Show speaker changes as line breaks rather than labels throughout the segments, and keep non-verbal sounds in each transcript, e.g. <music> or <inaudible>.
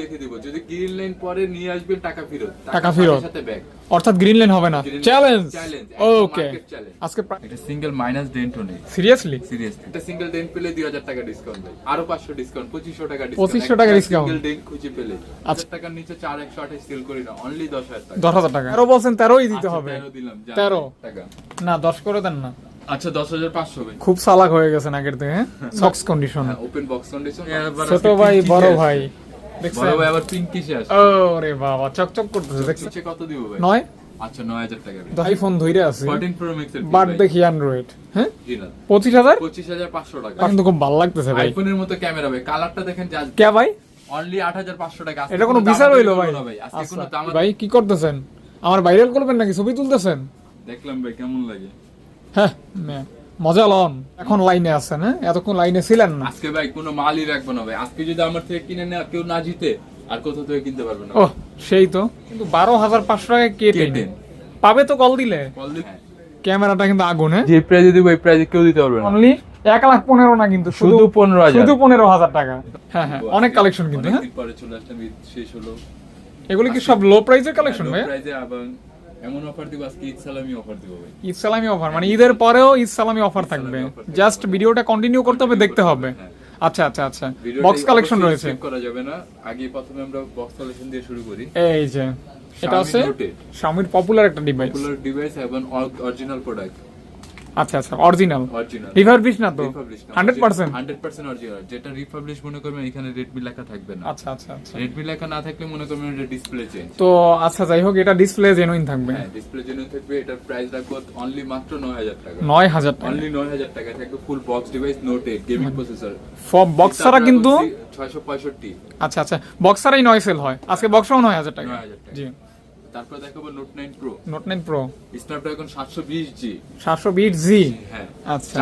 লিখে দিব। যদি গ্রিন লাইন পরে নিয়ে আসবেন টাকা ফেরত।
টাকা ফেরত।
সাথে ব্যাগ
অর্থাৎ গ্রিন লাইন হবে না। চ্যালেঞ্জ
চ্যালেঞ্জ
ওকে আজকে
এটা সিঙ্গেল মাইনাস ডেন্টও নেই
সিরিয়াসলি
সিরিয়াসলি এটা সিঙ্গেল ডেন্ট পেলে 2000 টাকা ডিসকাউন্ট ভাই আরও 500 ডিসকাউন্ট 2500 টাকা ডিসকাউন্ট
2500 টাকা discount।
সিঙ্গেল ডেন্ট খুঁজে পেলে।
আচ্ছা।
1000 টাকার নিচে 4 128 সেল করি না অনলি 10000 টাকা।
দশ হাজার টাকা। তেরো বলছেন তেরোই দিতে হবে।
13 দিলাম যা,
13
টাকা।
না দশ করে দেন না।
আচ্ছা 10500 ভাই।
খুব সালাক হয়ে গেছেন আগের থেকে সক্স কন্ডিশন
হ্যাঁ ওপেন বক্স কন্ডিশন
ছোট ভাই বড় ভাই।
বড় ভাই আবার পিঙ্ক কিসে
ওরে বাবা চকচক করতেছে দেখছেন?
কত দিব ভাই?
নয়?
আচ্ছা 9000 টাকা
আইফোন ধইরে আছে।
14 প্রো ম্যাক্স এর
বাট দেখি অ্যান্ড্রয়েড হ্যাঁ?
জিনাল
পঁচিশ হাজার?
25500 টাকা।
কিন্তু খুব ভালো লাগতেছে ভাই।
আইফোনের মতো ক্যামেরা ভাই। কালারটা দেখেন
কে ভাই?
অনলি 8500 টাকা।
এটা কোনো বিচার হইল ভাই।
ভাই। আজকে কোনো
আচ্ছা, ভাই কি করতেছেন? আমার ভাইরাল করবেন নাকি? ছবি তুলতেছেন?
দেখলাম ভাই কেমন লাগে?
হ্যাঁ মজা লন। এখন লাইনে আছেন হ্যাঁ? এতক্ষণ লাইনে ছিলেন না।
আজকে ভাই কোনো মালই রাখব না ভাই। আজকে যদি আমার থেকে কিনে নেওয়া কেউ না জিতে আর কোথাও থেকে কিনতে পারবে না।
ও সেই তো। কিন্তু বারো হাজার পাঁচশো টাকা কে
কে
টেনে
টেন?
পাবে তো কল দিলে।
কল হ্যাঁ।
ক্যামেরাটা কিন্তু আগুন হ্যাঁ?
যে প্রাইজে দিব ওই প্রাইজে কেউ দিতে পারবে না।
অনলি এক লাখ পনেরো না কিন্তু শুধু
পনেরো হাজার।
শুধু পনেরো হাজার টাকা। হ্যাঁ হ্যাঁ অনেক কালেকশন কিন্তু হ্যাঁ?
পরে চলে আসলাম শেষ হলো।
এগুলি কি সব লো প্রাইসের কালেকশন ভাই?
প্রাইজে আবার এমন অফার দিব আজকে ঈদ সালামি অফার দিব ভাই।
ঈদ সালামি অফার মানে ঈদের পরেও ঈদ সালামি অফার থাকবে। জাস্ট ভিডিওটা কন্টিনিউ করতে হবে দেখতে হবে।
হ্যাঁ।
আচ্ছা আচ্ছা আচ্ছা। বক্স কালেকশন রয়েছে।
করা যাবে না। আগে প্রথমে আমরা বক্স কালেকশন দিয়ে শুরু করি।
এই যে এটা আছে
Note
পপুলার একটা ডিভাইস
পপুলার ডিভাইস এবং অরিজিনাল প্রোডাক্ট
আচ্ছা আচ্ছা অরিজিনাল
অরিজিনাল
রিভারবিশ না তো? Hundred percent
hundred percent original যেটা রিপাবলিশ মনে করবেন এখানে রেডমি লেখা থাকবে না।
আচ্ছা আচ্ছা আচ্ছা।
রেডমি লেখা না থাকলে মনে করবেন এটা ডিসপ্লে চেঞ্জ
তো আচ্ছা যাই হোক এটা ডিসপ্লে জেনুইন থাকবে।
হ্যাঁ ডিসপ্লে জন্য থাকবে। এটার প্রাইস রাখব অনলি মাত্র নয় হাজার টাকা।
নয় হাজার টাকা।
অনলি নয় হাজার টাকা থাকবে full box device Note eight gaming processor
box ছাড়া কিন্তু
ছয়শো পঁয়ষট্টি।
আচ্ছা আচ্ছা বক্স ছাড়াই নয় সেল হয়। আজকে বক্সও নয় হাজার টাকা।
9,000 টাকা।
জি।
তারপর দেখাবো Note Pro
Note Pro
Snapdragon সাতশো বিশ জি
সাতশো বিট জি
হ্যাঁ।
আচ্ছা।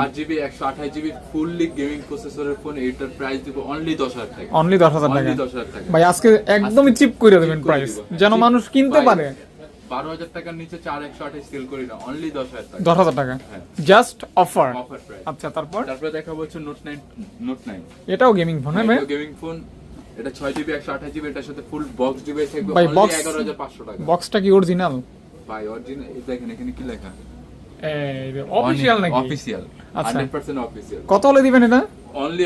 ফুললি গেমিং প্রসেসরের ফোন এটার প্রাইস দিব অনলি দশ হাজার টাকা।
অনলি দশ হাজার টাকা।
অনলি টাকা।
ভাই আজকে একদমই চিপ করে দেবেন প্রাইস যেন মানুষ কিনতে পারে।
বারো হাজার টাকার নিচে চার একশো আঠাশ সেল করি না অনলি দশ হাজার টাকা।
দশ হাজার টাকা।
হ্যাঁ।
জাস্ট অফার
অফার প্রাইস
আচ্ছা তারপর?
তারপরে দেখাবো হচ্ছে নোট নাইন নোট নাইন
এটাও গেমিং ফোন হ্যাঁ
গেমিং ফোন এটা ছয় জিবি একশো আঠাশ জিবি এটার সাথে ফুল বক্স ডিভাইস থাকবে
ভাই,
হাজার পাঁচশো টাকা।
বক্সটা কি অরিজিনাল
ভাই অরিজিনাল দেখেন এখানে কি লেখা?
অফিসিয়াল নাকি?
অফিসিয়াল
আচ্ছা।
অফিসিয়াল
কত হলে দিবেন এটা?
অনলি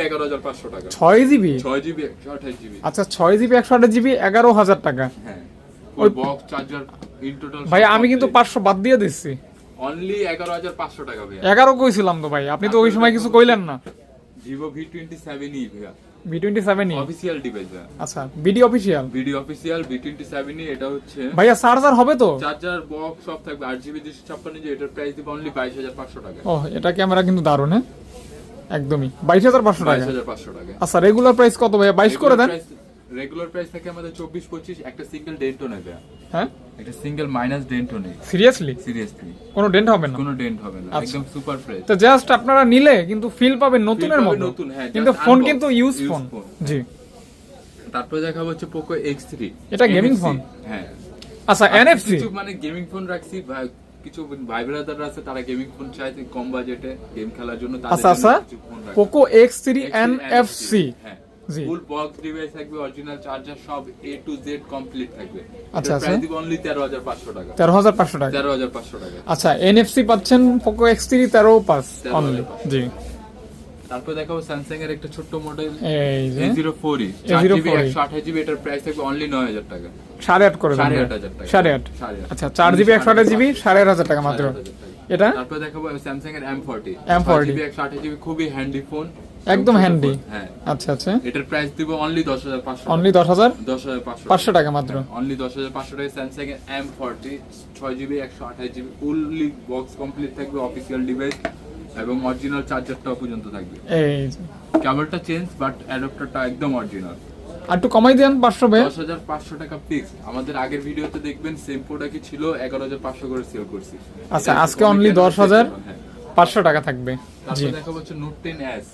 টাকা।
জিবি
ছয় জিবি একশো আঠাশ জিবি
আচ্ছা ছয় জিবি টাকা।
হ্যাঁ।
ওই-
ওই বক্স চার্জার ইন টোটাল
ভাই আমি কিন্তু পাঁচশো বাদ দিয়ে দিচ্ছি।
অনলি এগারো হাজার পাঁচশো টাকা ভাইয়া।
এগারো কইছিলাম তো ভাই আপনি তো ওই সময় কিছু কইলেন না।
Vivo V twenty seven E ভাইয়া।
ভি টোয়েন্টি
অফিসিয়াল ডিভাইস
আচ্ছা BD official
video official V twenty seven এটা হচ্ছে
ভাইয়া চার্জার হবে তো?
চার্জার বক্স সব থাকবে। আট জিবি দুশো ছাপ্পান্ন জি এটার প্রাইস দিব অনলি বাইশ হাজার পাঁচশো টাকা।
ও এটা ক্যামেরা কিন্তু দারুণ হ্যাঁ? একদমই। বাইশ হাজার পাঁচশো টাকা।
হাজার পাঁচশো টাকা।
আচ্ছা রেগুলার প্রাইস কত ভাইয়া? বাইশ করে দেন।
রেগুলার প্রাইস থাকে আমাদের চব্বিশ পঁচিশ একটা সিঙ্গেল ডেন্টও নেই
হ্যাঁ?
একটা সিঙ্গেল মাইনাস ডেন্টও নেই
সিরিয়াসলি
সিরিয়াসলি
কোনো ডেন্ট হবে না?
কোনো ডেন্ট হবে না।
আচ্ছা।
একদম সুপার ফ্রেশ
তো জাস্ট আপনারা নিলে কিন্তু ফিল পাবেন নতুনের মতো।
নতুন, হ্যাঁ,
কিন্তু ফোন কিন্তু ইউজ ফোন জি।
তারপরে দেখা হচ্ছে পোকো এক্স থ্রি
এটা গেমিং ফোন
হ্যাঁ।
আচ্ছা এনএফসি
কিছু মানে গেমিং ফোন রাখছি ভাই- কিছু ভাই ব্রাদার আছে তারা গেমিং ফোন চাই কম বাজেটে গেম খেলার জন্য তাদের
আচ্ছা আচ্ছা। Poco X three N F C
হ্যাঁ। ফুল বক্স ডিভাইস থাকবে অরিজিনাল চার্জার সব এ টু জেড কমপ্লিট থাকবে।
আচ্ছা, আচ্ছা।
প্রাইস দিব অনলি তেরো হাজার পাঁচশো টাকা।
তেরো হাজার পাঁচশো টাকা।
তেরো হাজার পাঁচশো টাকা।
আচ্ছা এনএফসি পাচ্ছেন পোকো এক্স থ্রি তেরো পাঁচ
13
অনলি জি।
তারপর দেখাবো স্যামসাং এর একটা ছোট্ট মডেল
এই যে।
এ জিরো ফোর ই চার
A04e
জিবি এটার প্রাইস থাকবে অনলি নয় হাজার টাকা।
সাড়ে আট করে দেন
সাড়ে
ভাই।
আট হাজার টাকা।
সাড়ে আট।
সাড়ে আট।
আচ্ছা চার জিবি একশো আঠাশ জিবি সাড়ে আট হাজার টাকা মাত্র। এটা?
তারপর দেখাবো স্যামসাং এর এম ফোরটি
M40
জিবি একশো আঠাশ জিবি খুবই হ্যান্ডি ফোন
একদম handy।
হ্যাঁ।
আচ্ছা আচ্ছা।
এটার প্রাইস দিব অনলি দশ হাজার পাঁচশো
অনলি দশ হাজার
দশ হাজার পাঁচশো
পাঁচশো টাকা। মাত্র।
অনলি দশ হাজার পাঁচশো টাকা স্যামসাং এর এম ফোরটি ছয় জিবি একশো আঠাশ জিবি ফুললি বক্স কমপ্লিট থাকবে অফিসিয়াল ডিভাইস এবং অরিজিনাল চার্জারটাও পর্যন্ত থাকবে।
এই।
কেবলটা চেঞ্জ বাট অ্যাডাপ্টারটা একদম অরিজিনাল
আর একটু কমাই দেন পাঁচশো
দশ হাজার পাঁচশো টাকা ফিক্স আমাদের আগের ভিডিওতে দেখবেন সেম প্রোডাক্টই ছিল এগারো হাজার পাঁচশো করে সেল করছি।
আচ্ছা, আজকে অনলি
advance
10,000
হ্যাঁ।
পাঁচশো টাকা থাকবে।
তারপর দেখা হচ্ছে Note ten S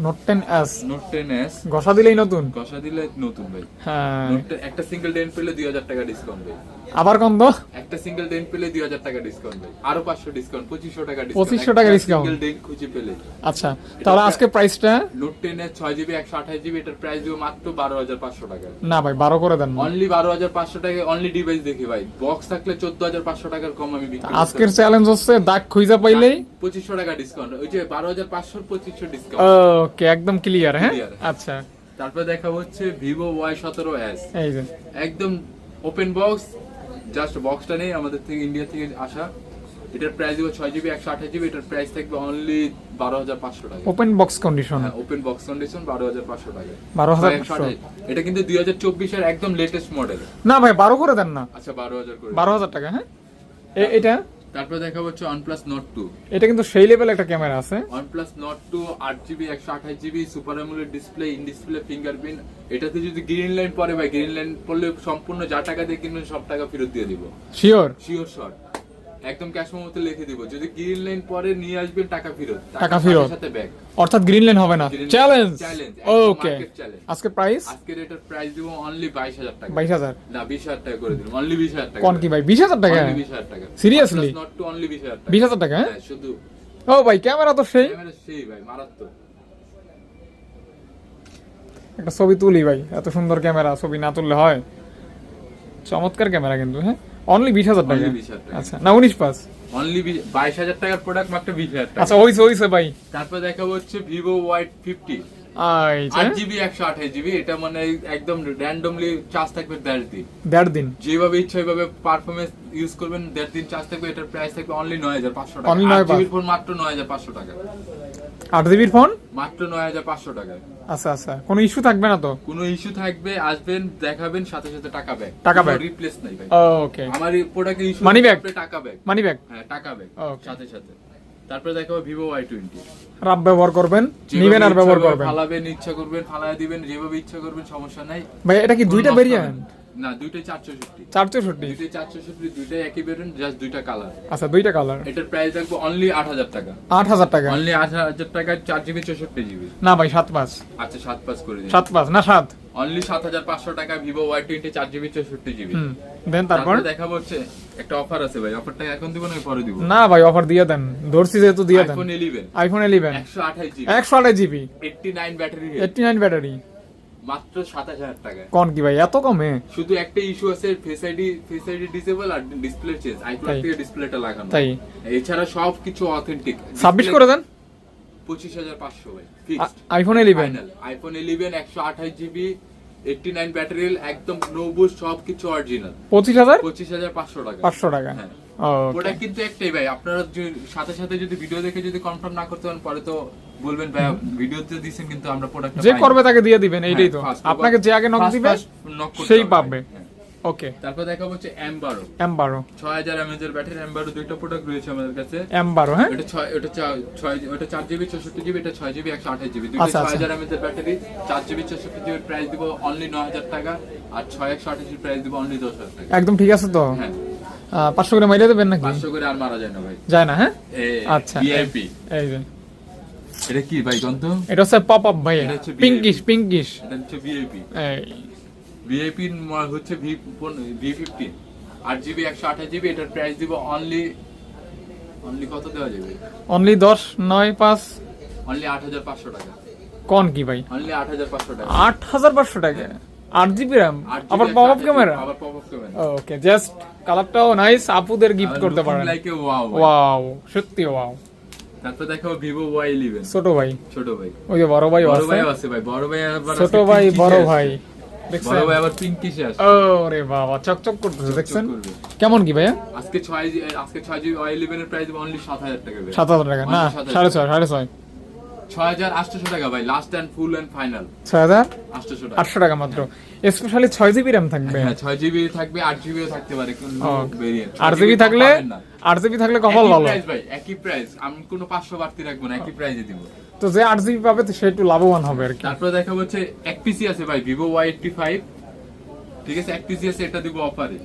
Note ten S
Note ten S
ঘষা দিলেই নতুন?
ঘষা দিলে নতুন ভাই।
হ্যাঁ।
একটা সিঙ্গেল ডেন্ট পেলে দুই হাজার টাকা ডিসকাউন্ট ভাই।
আবার কম তো
একটা সিঙ্গেল ডেন্ট পেলে দুই হাজার টাকা ডিসকাউন্ট ভাই আরও পাঁচশো ডিসকাউন্ট পঁচিশশো টাকা ডিসকাউন্ট
2500 টাকা discount।
সিঙ্গেল ডেন্ট খুঁজে পেলে।
আচ্ছা তাহলে আজকে প্রাইসটা
নোট টেন এর ছয় জিবি একশো আঠাশ জিবি এটার প্রাইস দিব মাত্র বারো হাজার পাঁচশো টাকা।
না ভাই বারো করে দেন
অনলি বারো হাজার পাঁচশো টাকা অনলি ডিভাইস দেখি ভাই। বক্স থাকলে চোদ্দ হাজার পাঁচশো টাকার কম আমি বিক্রি
আজকের চ্যালেঞ্জ হচ্ছে দাগ খুঁজা পাইলেই
পঁচিশশো টাকা ডিসকাউন্ট ওই যে বারো হাজার পাঁচশোর পঁচিশশো ডিসকাউন্ট
ওকে একদম ক্লিয়ার হ্যাঁ? আচ্ছা।
তারপর দেখা হচ্ছে ভিভো ওয়াই সতেরো এস
এই যে।
একদম ওপেন বক্স জাস্ট বক্সটা নেই আমাদের থেকে ইন্ডিয়া থেকে আসা। এটার প্রাইস হবে ছয় জিবি একশো আঠাশ জিবি এটার প্রাইস থাকবে অনলি বারো হাজার পাঁচশো টাকা।
ওপেন বক্স কন্ডিশন
হ্যাঁ ওপেন বক্স কন্ডিশন বারো হাজার পাঁচশো টাকা।
12,500
এটা কিন্তু দুই হাজার চব্বিশের একদম লেটেস্ট মডেল
না ভাই বারো করে দেন না।
আচ্ছা বারো হাজার করে
বারো হাজার টাকা হ্যাঁ? এটা?
তারপর দেখা হচ্ছে OnePlus Nord 2
এটা কিন্তু সেই লেভেল একটা ক্যামেরা আছে।
OnePlus Nord 2 আট জিবি একশো আঠাশ GB super AMOLED display in display fingerprint এটাতে যদি গ্রিন লাইন পড়ে ভাই গ্রিন লাইন পড়লে সম্পূর্ণ যা টাকা দিয়ে কিনবেন সব টাকা ফেরত দিয়ে দিব।
শিওর
শিওর শট একদম ক্যাশ মতো লিখে দিব। যদি গ্রিন লাইন পরে নিয়ে আসবেন টাকা ফেরত।
টাকা ফেরত।
সাথে ব্যাগ
অর্থাৎ গ্রিন লাইন হবে না।
Line
চ্যালেঞ্জ ওকে আজকে প্রাইস
আজকের এটার প্রাইস দিব অনলি বাইশ হাজার টাকা।
বাইশ হাজার?
না বিশ হাজার টাকা করে দিলাম। অনলি বিশ হাজার টাকা
কোন কি ভাই? বিশ হাজার টাকা?
অনলি বিশ হাজার টাকা।
Seriously?
নট টু অনলি বিশ হাজার টাকা।
বিশ হাজার টাকা হ্যাঁ?
হ্যাঁ শুধু।
ও ভাই ক্যামেরা তো সেই।
ক্যামেরা সেই ভাই মারাত্মক।
একটা ছবি তুলি ভাই এত সুন্দর ক্যামেরা ছবি না তুললে হয়। চমৎকার ক্যামেরা কিন্তু হ্যাঁ? অনলি বিশ হাজার টাকা?
Only 20,000 টাকা।
আচ্ছা না উনিশ পাস।
অনলি বাইশ হাজার টাকার প্রোডাক্ট মাত্র বিশ হাজার টাকা।
আচ্ছা ওইছে ওইছে ভাই।
তারপর দেখাবো হচ্ছে ভিভো ওয়াই ফিফটি
আই
আট জিবি একশো আঠাশ জিবি এটা মানে একদম র্যান্ডমলি চার্জ থাকবে দেড় দিন।
দেড় দিন?
যেভাবে ইচ্ছা ওইভাবে পারফরমেন্স ইউজ করবেন দেড় দিন চার্জ থাকবে এটার প্রাইস থাকবে অনলি নয় হাজার পাঁচশো টাকা।
Only 9,500
জিবির ফোন মাত্র নয় হাজার পাঁচশো টাকা।
আট জিবির ফোন?
মাত্র নয় হাজার পাঁচশো টাকায়।
আচ্ছা আচ্ছা। কোনো ইস্যু থাকবে না তো?
কোনো ইস্যু থাকবে আসবেন দেখাবেন সাথে সাথে টাকা ব্যাক।
টাকা back।
রিপ্লেস নাই ভাই।
ওকে
আমার এই ইস্যু
Money back।
টাকা ব্যাক।
মানি ব্যাগ
হ্যাঁ টাকা ব্যাক। সাথে সাথে। তারপরে দেখাবো ভিভো ওয়াই টোয়েন্টি
রাব ব্যবহার করবেন নিবেন আর ব্যবহার করবেন।
ফালাবেন ইচ্ছা করবেন ফালায় দিবেন যেভাবে ইচ্ছা করবেন সমস্যা নাই।
ভাই এটা কি দুইটা ভেরিয়েন্ট
না। দুইটাই চারশো ষাটটি
চার চৌষট্টি
দুইটাই চারশো ষাটটি দুইটাই একই বেরোন জাস্ট দুইটা কালার
আচ্ছা দুইটা কালার
এটার প্রাইস থাকবে অনলি আট হাজার টাকা।
আট হাজার টাকা?
অনলি আট হাজার টাকায় চার জিবি চৌষট্টি জিবি
না ভাই সাত পাঁচ।
আচ্ছা সাত পাঁচ করে দিন।
সাত পাঁচ না সাত।
অনলি সাত হাজার পাঁচশো টাকা ভিভো ওয়াই টোয়েন্টি চার জিবি চৌষট্টি জিবি
হুম দেন তারপর
তারপরে? দেখা হচ্ছে একটা অফার আছে ভাই। অফারটা এখন দিব না পরে দিব।
না ভাই অফার দিয়ে দেন। ধরছি যেহেতু দিয়ে দেন।
আইফোন ইলেভেন
আইফোন ইলেভেন
একশো আঠাশ জিবি
একশো আঠাশ GB
eighty nine battery
eighty nine battery
মাত্র সাতাশ হাজার টাকায়
কোন কি ভাই? এত কমে?
শুধু একটা ইস্যু আছে Face ID Face ID disable আর ডিসপ্লে চেঞ্জ আইক্লাউড থেকে ডিসপ্লেটা লাগানো।
তাই।
এছাড়া সব কিছু অথেন্টিক
ছাব্বিশ করে দেন?
পঁচিশ হাজার পাঁচশো ভাই fixed
iPhone eleven
final iPhone eleven একশো আঠাশ জিবি এইটটি নাইন ব্যাটারি একদম নো বুস্ট সব কিছু অরিজিনাল
পঁচিশ হাজার?
পঁচিশ হাজার পাঁচশো টাকা।
পাঁচশো টাকা।
হ্যাঁ। প্রোডাক্ট কিন্তু একটাই ভাই আপনারা সাথে সাথে যদি ভিডিও দেখে যদি কনফার্ম না করতে পারেন পরে তো বলবেন ভাই ভিডিওতে দিছেন কিন্তু আমরা প্রোডাক্ট
যে করবে তাকে দিয়ে দিবেন এইটাই তো।
হ্যাঁ,
আপনাকে যে আগে নক দিবে সেই পাবে। ওকে
তারপর দেখা হচ্ছে এম বারো
এম বারো
ছয় হাজার এমএজ এর ব্যাটারি এম বারো দুইটা প্রোডাক্ট রয়েছে আমাদের কাছে।
এম বারো হ্যাঁ?
এটা ছয় ওটা চা- ছয় ওটা চার জিবি চৌষট্টি জিবি এটা ছয় জিবি একশো আঠাশ জিবি দুটো
আচ্ছা,
ছয়
আচ্ছা।
হাজার এমএজ এর ব্যাটারি চার জিবি চৌষট্টি জিবির প্রাইস দিব অনলি নয় হাজার টাকা আর ছয় একশো আঠাশ প্রাইস দিব অনলি দশ হাজার টাকা।
একদম ঠিক আছে তো?
হ্যাঁ।
পাঁচশো করে মাইলে দেবেন নাকি?
পাঁচশো করে আর মারা যায় না ভাই।
যায় না হ্যাঁ? আচ্ছা
ভিআইপি
এই যে।
এটা কি ভাই গন্ত
এটা হচ্ছে পপ আপ ভাই পিঙ্কিশ পিঙ্কিশ
এটা হচ্ছে ভিআইপি ভিআইপি হচ্ছে ভি ভি ফিফটিন আট জিবি একশো আঠাশ জিবি এটার প্রাইস দিব অনলি অনলি কত দেওয়া যাবে?
অনলি দশ নয় পাঁচ।
অনলি আট হাজার পাঁচশো টাকা।
কোন কি ভাই?
অনলি আট হাজার পাঁচশো টাকা।
আট হাজার পাঁচশো টাকা? আট জিবি র্যাম আবার পপ আপ ক্যামেরা
আবার pop up camera
okay just কালারটাও নাইস আপুদের গিফট করতে পারেন।
লাইকে ওয়াও
ওয়াও সত্যি ওয়াও
তারপর দেখো ভিভো ওয়াই ইলেভেন
ছোট ভাই।
ছোট ভাই।
ওই যে বড় ভাই
বড় ভাই আছে ভাই। বড় ভাই আবার
ছোট ভাই বড় ভাই।
বড় ভাই আবার পিঙ্কিশে আসছে।
ওরে বাবা চকচক করতেছে দেখছেন? কেমন কি ভাইয়া?
আজকে আজকে জিবি ওয়াই ইলেভেন এর প্রাইস অনলি সাত হাজার টাকা ভাই।
সাত হাজার টাকা না
Only 7,000
সাড়ে ছয় সাড়ে ছয়।
ছয় হাজার টাকা ভাই লাস্ট ফুল ফাইনাল টাকা।
আটশো টাকা মাত্র। স্পেশালি জিবি র্যাম থাকবে।
হ্যাঁ জিবি থাকবে আট জিবিও থাকতে পারে। ভেরিয়েন্ট
আট জিবি থাকলে আট জিবি থাকলে কপাল ভালো।
ভাই একই প্রাইস আমি কোনো পাঁচশো বাড়তি রাখব না একই প্রাইসে দিব।
তো যে আট জিবি পাবে তো সে একটু লাভবান হবে আর কি।
তারপরে দেখা হচ্ছে এক পিসি আছে ভাই ভিভো ওয়াই এইটটি ফাইভ ঠিক আছে এক পিস আছে এটা দিব অফারে